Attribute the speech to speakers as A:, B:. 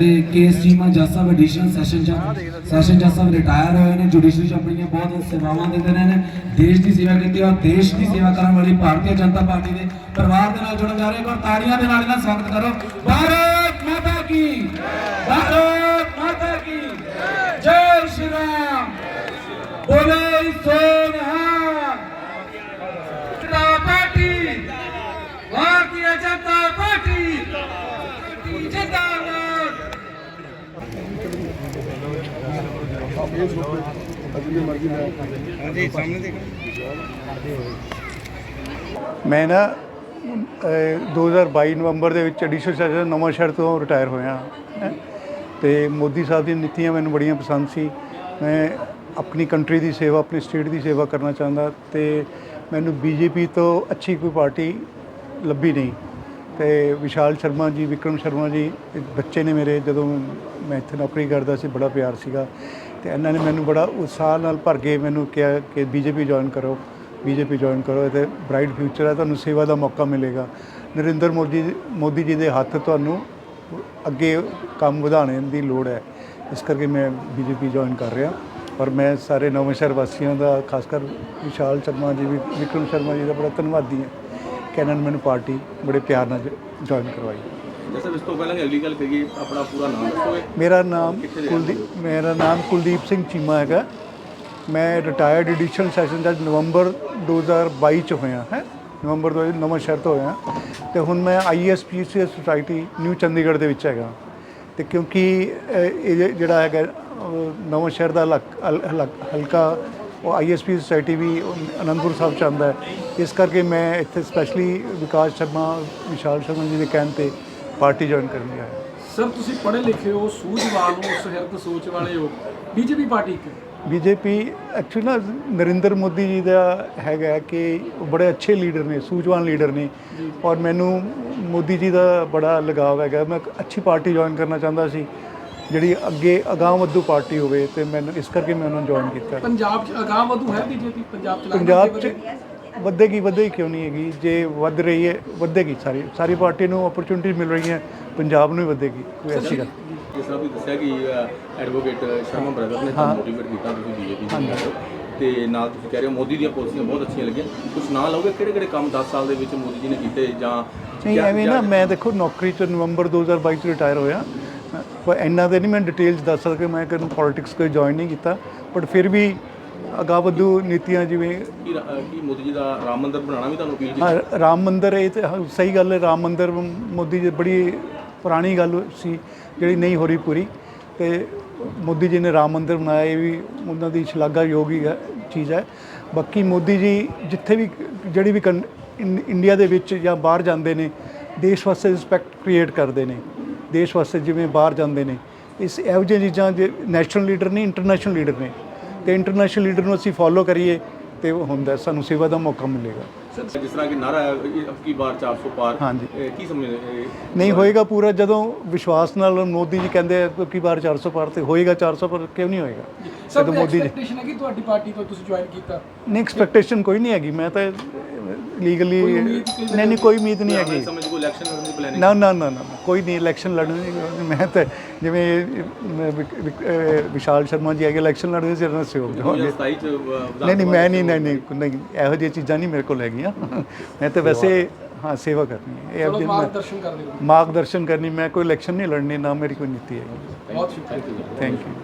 A: ਸਾਡੇ ਕੇਸ ਚੀਮਾ ਜੱਜ ਸਾਹਿਬ additional session ਜੱਜ ਸੈਸ਼ਨ ਜੱਜ ਸਾਹਿਬ ਰਿਟਾਇਰ ਹੋਏ ਨੇ ਜੁਡੀਸ਼ਰੀ ਚ ਆਪਣੀਆਂ ਬਹੁਤ ਸੇਵਾਵਾਂ ਦਿੰਦੇ ਰਹੇ ਨੇ। ਦੇਸ਼ ਦੀ ਸੇਵਾ ਕੀਤੀ ਔਰ ਦੇਸ਼ ਦੀ ਸੇਵਾ ਕਰਨ ਵਾਲੀ ਭਾਰਤੀ ਜਨਤਾ ਪਾਰਟੀ ਦੇ ਪਰਿਵਾਰ ਦੇ ਨਾਲ ਜੁੜਨ ਜਾ ਰਹੇ ਇੱਕ ਤਾੜੀਆਂ ਦੇ ਨਾਲ ਇਹਨਾਂ ਸਵਾਗਤ ਕਰੋ। ਭਾਰਤ ਮਾਤਾ ਕੀ ਭਾਰਤ
B: ਮੈਂ ਨਾ ਅਹ, 2022 ਨਵੰਬਰ ਦੇ ਵਿੱਚ ਐਡੀਸ਼ਨਲ ਸੈਸ਼ਨ ਨਵਾਂ ਸ਼ਹਿਰ ਤੋਂ ਰਿਟਾਇਰ ਹੋਇਆ। ਹੈਂ। ਤੇ ਮੋਦੀ ਸਾਹਿਬ ਦੀਆਂ ਨੀਤੀਆਂ ਮੈਨੂੰ ਬੜੀਆਂ ਪਸੰਦ ਸੀ। ਮੈਂ ਆਪਣੀ ਕੰਟਰੀ ਦੀ ਸੇਵਾ ਆਪਣੀ ਸਟੇਟ ਦੀ ਸੇਵਾ ਕਰਨਾ ਚਾਹੁੰਦਾ। ਤੇ ਮੈਨੂੰ ਬੀਜੇਪੀ ਤੋਂ ਅੱਛੀ ਕੋਈ ਪਾਰਟੀ ਲੱਭੀ ਨਹੀਂ। ਤੇ ਵਿਸ਼ਾਲ ਸ਼ਰਮਾ ਜੀ ਵਿਕਰਮ ਸ਼ਰਮਾ ਜੀ ਬੱਚੇ ਨੇ ਮੇਰੇ। ਜਦੋਂ ਮੈਂ ਇੱਥੇ ਨੌਕਰੀ ਕਰਦਾ ਸੀ ਬੜਾ ਪਿਆਰ ਸੀਗਾ। ਤੇ ਇਹਨਾਂ ਨੇ ਮੈਨੂੰ ਬੜਾ ਉਤਸ਼ਾਹ ਨਾਲ ਭਰ ਕੇ ਮੈਨੂੰ ਕਿਹਾ ਕਿ ਬੀਜੇਪੀ ਜੁਆਇਨ ਕਰੋ ਬੀਜੇਪੀ ਜੁਆਇਨ ਕਰੋ ਤੇ ਬ੍ਰਾਈਟ ਫਿਊਚਰ ਹੈ, ਤੁਹਾਨੂੰ ਸੇਵਾ ਦਾ ਮੌਕਾ ਮਿਲੇਗਾ। ਨਰਿੰਦਰ ਮੋਦੀ ਮੋਦੀ ਜੀ ਦੇ ਹੱਥ ਤੁਹਾਨੂੰ ਅੱਗੇ ਕੰਮ ਵਧਾਉਣ ਦੀ ਲੋੜ ਹੈ। ਇਸ ਕਰਕੇ ਮੈਂ ਬੀਜੇਪੀ ਜੁਆਇਨ ਕਰ ਰਿਹਾ। ਔਰ ਮੈਂ ਸਾਰੇ ਨਵੇਂ ਸ਼ਹਿਰ ਵਾਸੀਆਂ ਦਾ ਖਾਸ ਕਰ ਵਿਸ਼ਾਲ ਸ਼ਰਮਾ ਜੀ ਵੀ, ਵਿਕਰਮ ਸ਼ਰਮਾ ਜੀ ਦਾ ਬੜਾ ਧੰਨਵਾਦੀ ਹਾਂ। ਕਿ ਇਹਨਾਂ ਨੇ ਮੈਨੂੰ ਪਾਰਟੀ ਬੜੇ ਪਿਆਰ ਨਾਲ ਜੁਆਇਨ ਕਰਵਾਈ।
C: ਜੈਸੇ ਇਸ ਤੋਂ ਪਹਿਲਾਂ ਕਿ ਅਗਲੀ ਗੱਲ ਕਰੀਏ ਆਪਣਾ ਪੂਰਾ ਨਾਮ ਦੱਸੋਗੇ?
B: ਮੇਰਾ ਨਾਮ ਕੁਲਦੀਪ ਮੇਰਾ ਨਾਮ ਕੁਲਦੀਪ ਸਿੰਘ ਚੀਮਾ ਹੈਗਾ। ਮੈਂ ਰਿਟਾਇਰਡ ਐਡੀਸ਼ਨਲ ਸੈਸ਼ਨ ਜੱਜ ਨਵੰਬਰ 2022 ਚ ਹੋਇਆ ਹੈ। ਨਵੰਬਰ 2022 ਨਵਾਂ ਸ਼ਹਿਰ ਤੋਂ ਹੋਇਆ। ਤੇ ਹੁਣ ਮੈਂ ਆਈਐਸਪੀਸੀਐਸ ਸੁਸਾਇਟੀ ਨਿਊ ਚੰਡੀਗੜ੍ਹ ਦੇ ਵਿੱਚ ਹੈਗਾ। ਤੇ ਕਿਉਂਕਿ ਇਹ ਜਿਹੜਾ ਹੈਗਾ ਨਵਾਂ ਸ਼ਹਿਰ ਦਾ ਹਲਕ- ਉਹ ਆਈਐਸਪੀ ਸੁਸਾਇਟੀ ਵੀ ਅਨੰਦਪੁਰ ਸਾਹਿਬ ਚ ਆਉਂਦਾ ਹੈ। ਇਸ ਕਰਕੇ ਮੈਂ ਇੱਥੇ ਸਪੈਸ਼ਲੀ ਵਿਕਾਸ ਸ਼ਰਮਾ ਵਿਸ਼ਾਲ ਸ਼ਰਮਾ ਜੀ ਦੇ ਕਹਿਣ ਤੇ ਪਾਰਟੀ ਜੁਆਇਨ ਕਰਨ ਲਈ ਆਇਆ
D: ਸਰ ਤੁਸੀਂ ਪੜ੍ਹੇ ਲਿਖੇ ਹੋ ਸੂਝਵਾਨ ਹੋ ਸੁਹਿਰਦ ਸੋਚ ਵਾਲੇ ਹੋ। ਬੀਜੇਪੀ ਪਾਰਟੀ ਕਿ
B: ਬੀਜੇਪੀ ਐਕਚੁਅਲੀ ਨਾ ਨਰਿੰਦਰ ਮੋਦੀ ਜੀ ਦਾ ਹੈਗਾ ਕਿ ਉਹ ਬੜੇ ਅੱਛੇ ਲੀਡਰ ਨੇ ਸੂਝਵਾਨ ਲੀਡਰ ਨੇ। ਔਰ ਮੈਨੂੰ ਮੋਦੀ ਜੀ ਦਾ ਬੜਾ ਲਗਾਵ ਹੈਗਾ। ਮੈਂ ਇੱਕ ਅੱਛੀ ਪਾਰਟੀ ਜੁਆਇਨ ਕਰਨਾ ਚਾਹੁੰਦਾ ਸੀ ਜਿਹੜੀ ਅੱਗੇ ਅਗਾਂਹ ਵਧੂ ਪਾਰਟੀ ਹੋਵੇ ਤੇ ਮੈਨੂੰ ਇਸ ਕਰਕੇ ਮੈਂ ਉਹਨਾਂ ਨੂੰ ਜੁਆਇਨ ਕੀਤਾ।
D: ਪੰਜਾਬ ਚ ਅਗਾਂਹ ਵਧੂ ਹੈ ਬੀਜੇਪੀ? ਪੰਜਾਬ ਚ ਲੱਗਦਾ
B: ਪੰਜਾਬ 'ਚ ਵਧੇਗੀ ਵਧੇਗੀ ਕਿਉਂ ਨਹੀਂ ਹੈਗੀ? ਜੇ ਵੱਧ ਰਹੀ ਹੈ ਵਧੇਗੀ ਸਾਰੀ ਸਾਰੀ ਪਾਰਟੀ ਨੂੰ ਓਪਰਚੁਨਿਟੀ ਮਿਲ ਰਹੀ ਹੈ ਪੰਜਾਬ ਨੂੰ ਵੀ ਵਧੇਗੀ। ਕੋਈ ਐਸੀ ਗੱਲ
C: ਜਿਸ ਤਰ੍ਹਾਂ ਤੁਸੀਂ ਦੱਸਿਆ ਕਿ ਐਡਵੋਕੇਟ ਸ਼ਰਮਾ ਬ੍ਰਦਰ ਨੇ ਤੁਹਾਨੂੰ ਮੋਟੀਵੇਟ ਕੀਤਾ ਤੁਸੀਂ ਬੀਜੇਪੀ ਨੂੰ ਕਰੋ। ਤੇ ਨਾਲ ਤੁਸੀਂ ਕਹਿ ਰਹੇ ਹੋ ਮੋਦੀ ਦੀਆਂ ਪਾਲਿਸੀਆਂ ਬਹੁਤ ਅੱਛੀਆਂ ਲੱਗੀਆਂ। ਕੁਝ ਨਾਂ ਲਓਗੇ? ਕਿਹੜੇ ਕਿਹੜੇ ਕੰਮ 10 ਸਾਲ ਦੇ ਵਿੱਚ ਮੋਦੀ ਜੀ ਨੇ ਕੀਤੇ ਜਾਂ
B: ਨਹੀਂ ਐਵੇਂ ਨਾ ਮੈਂ ਦੇਖੋ ਨੌਕਰੀ ਤੋਂ ਨਵੰਬਰ 2022 ਚ ਰਿਟਾਇਰ ਹੋਇਆ। ਪਰ ਇੰਨਾ ਦੇ ਨਹੀਂ ਮੈਂ ਡਿਟੇਲਸ ਦੱਸ ਸਕਦਾ ਮੈਂ ਕਦੋਂ ਪੋਲਿਟਿਕਸ ਕੋਈ ਜੁਆਇਨ ਨਹੀਂ ਕੀਤਾ। ਬਟ ਫਿਰ ਵੀ ਅਗਾਂਹ ਵਧੂ ਨੀਤੀਆਂ ਜਿਵੇਂ
C: ਕੀ ਰਾ- ਅਹ ਕੀ ਮੋਦੀ ਜੀ ਦਾ ਰਾਮ ਮੰਦਿਰ ਬਣਾਉਣਾ ਵੀ ਤੁਹਾਨੂੰ ਅਪੀਲ
B: ਹਾਂ, ਰਾਮ ਮੰਦਿਰ ਇਹ ਤੇ ਹਾਂ, ਸਹੀ ਗੱਲ ਹੈ ਰਾਮ ਮੰਦਿਰ ਮੋਦੀ ਜੀ ਬੜੀ ਪੁਰਾਣੀ ਗੱਲ ਸੀ ਜਿਹੜੀ ਨਹੀਂ ਹੋ ਰਹੀ ਪੂਰੀ। ਤੇ ਮੋਦੀ ਜੀ ਨੇ ਰਾਮ ਮੰਦਿਰ ਬਣਾਇਆ ਇਹ ਵੀ ਉਹਨਾਂ ਦੀ ਸ਼ਲਾਘਾਯੋਗ ਹੀ ਹੈ ਚੀਜ਼ ਹੈ। ਬਾਕੀ ਮੋਦੀ ਜੀ ਜਿੱਥੇ ਵੀ ਜਿਹੜੀ ਵੀ ਕੰ- ਇੰ- ਇੰਡੀਆ ਦੇ ਵਿੱਚ ਜਾਂ ਬਾਹਰ ਜਾਂਦੇ ਨੇ ਦੇਸ਼ ਵਾਸਤੇ ਰਿਸਪੈਕਟ ਕ੍ਰੀਏਟ ਕਰਦੇ ਨੇ। ਦੇਸ਼ ਵਾਸਤੇ ਜਿਵੇਂ ਬਾਹਰ ਜਾਂਦੇ ਨੇ। ਇਸ ਇਹੋ ਜਿਹੀਆਂ ਚੀਜ਼ਾਂ ਜੇ ਨੈਸ਼ਨਲ ਲੀਡਰ ਨਹੀਂ ਇੰਟਰਨੈਸ਼ਨਲ ਲੀਡਰ ਨੇ। ਤੇ ਇੰਟਰਨੈਸ਼ਨਲ ਲੀਡਰ ਨੂੰ ਅਸੀਂ ਫੋਲੋ ਕਰੀਏ ਤੇ ਉਹ ਹੁੰਦਾ ਸਾਨੂੰ ਸੇਵਾ ਦਾ ਮੌਕਾ ਮਿਲੇਗਾ।
C: ਜਿਸ ਤਰ੍ਹਾਂ ਕਿ ਨਾਰਾ ਹੈ ਇਹ ਅਬ ਕੀ ਬਾਰ 400 ਪਾਰ।
B: ਹਾਂਜੀ।
C: ਇਹ ਕੀ ਸਮਝਦੇ
B: ਨਹੀਂ ਹੋਏਗਾ ਪੂਰਾ ਜਦੋਂ ਵਿਸ਼ਵਾਸ ਨਾਲ ਮੋਦੀ ਜੀ ਕਹਿੰਦੇ ਆ ਕਿ ਵਾਰ 400 ਪਾਰ ਤੇ ਹੋਏਗਾ 400 ਪਰ ਕਿਉਂ ਨਹੀਂ ਹੋਏਗਾ?
D: ਸਰ
B: ਜਦੋਂ
D: ਮੋਦੀ
B: ਜੀ
D: ਐਕਸਪੈਕਟੇਸ਼ਨ ਹੈ ਕਿ ਤੁਹਾਡੀ ਪਾਰਟੀ ਤੋਂ ਤੁਸੀਂ ਜੁਆਇਨ ਕੀਤਾ?
B: ਨਹੀਂ ਐਕਸਪੈਕਟੇਸ਼ਨ ਕੋਈ ਨਹੀਂ ਹੈਗੀ। ਮੈਂ ਤਾਂ ਲੀਗਲੀ ਨਹੀਂ ਨਹੀਂ ਕੋਈ ਉਮੀਦ ਨਹੀਂ ਹੈਗੀ।
C: ਸਮਝ ਇਲੈਕਸ਼ਨ ਲੜਨ ਦੀ ਪਲੈਨਿੰਗ
B: ਨਾ ਨਾ ਨਾ ਨਾ ਕੋਈ ਨਹੀਂ ਇਲੈਕਸ਼ਨ ਲੜਨੀ ਮੈਂ ਤਾਂ ਜਿਵੇਂ ਵਿਸ਼ਾਲ ਸ਼ਰਮਾ ਜੀ ਹੈਗੇ ਇਲੈਕਸ਼ਨ ਲੜਦੇ ਸੀ ਉਹਨਾਂ ਸਹਿਯੋਗ ਦੇਵਾਂਗੇ
C: 2027 ਚ ਅਹ, ਵਿਧਾਨ
B: ਨਹੀਂ ਨਹੀਂ ਮੈਂ ਨਹੀਂ ਨਹੀਂ ਨਹੀਂ ਇਹੋ ਜਿਹੀਆਂ ਚੀਜ਼ਾਂ ਨਹੀਂ ਮੇਰੇ ਕੋਲ ਹੈਗੀਆਂ। ਮੈਂ ਤਾਂ ਵੈਸੇ ਹਾਂ ਸੇਵਾ ਕਰਨੀ ਹੈ। ਇਹ
D: ਮਾਰਗਦਰਸ਼ਨ ਕਰਦੇ ਰਹੋ
B: ਮਾਰਗਦਰਸ਼ਨ ਕਰਨੀ ਮੈਂ ਕੋਈ ਇਲੈਕਸ਼ਨ ਨਹੀਂ ਲੜਨੀ ਨਾ ਮੇਰੀ ਕੋਈ ਨੀਤੀ ਹੈ
D: ਬਹੁਤ ਸ਼ੁਕਰੀਆ।
B: Thank you